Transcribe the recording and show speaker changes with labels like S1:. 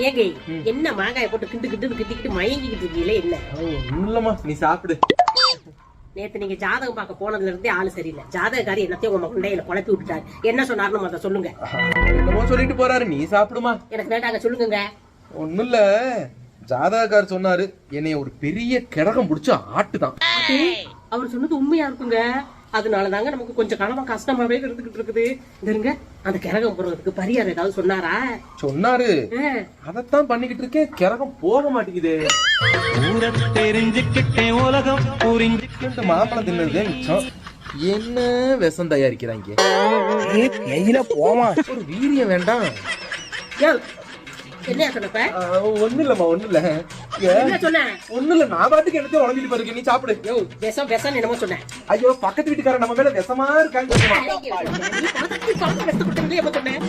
S1: ஏங்க என்ன மாங்காயை போட்டு கிண்டு கிண்டு கிண்டிக்கிட்டு மயங்கிக்கிட்டு இருக்கீங்களே என்ன?
S2: இல்லம்மா நீ சாப்பிடு.
S1: நேத்து நீங்க ஜாதகம் பார்க்க போனதுல இருந்தே ஆளு சரியில்லை. ஜாதகக்காரி என்னத்தையும் உங்க மண்டையில குழப்பி விட்டுட்டாரு. என்ன சொன்னாருன்னு அதை சொல்லுங்க.
S2: என்னமோ சொல்லிட்டு போறாரு நீ சாப்பிடுமா?
S1: எனக்கு வேண்டாங்க சொல்லுங்க
S2: ஒண்ணும் இல்ல ஜாதகக்கார் சொன்னாரு என்னைய ஒரு பெரிய கிடகம் பிடிச்ச ஆட்டுதான்.
S1: அவர் சொன்னது உண்மையா இருக்குங்க? அதனால தாங்க நமக்கு கொஞ்சம் காலமா கஷ்டமாவே இருந்துகிட்டு இருக்குது. இருங்க அந்த கிரகம் போறதுக்கு பரிகாரம் ஏதாவது சொன்னாரா?
S2: சொன்னாரு. அதத்தான் பண்ணிக்கிட்டு இருக்கேன். கிரகம் போக மாட்டேங்குதே.
S3: தெரிஞ்சுக்கிட்டேன் உலகம் புரிஞ்சு
S2: ரெண்டு மாம்பழம் தின்னதே மிச்சம். என்ன விஷம் தயாரிக்கிறாங்க?
S4: எயில போமா.
S2: ஒரு வீரியம் வேண்டாம்.
S1: யோ, என்னையா சொன்னப்ப?
S2: ஒண்ணு இல்லம்மா ஒண்ணு இல்ல
S1: என்ன சொன்னேன்
S2: ஒண்ணு இல்ல நான் பாட்டுக்கு என்னத்தையும் உடஞ்சிட்டு பாருங்க நீ சாப்பிடு
S1: யோ விஷம் விஷம் என்னமோ சொன்னேன்
S2: ஐயோ பக்கத்து வீட்டுக்காரன் நம்ம மேல விஷமா இருக்காங்க
S1: எடுத்து சொன்னேன்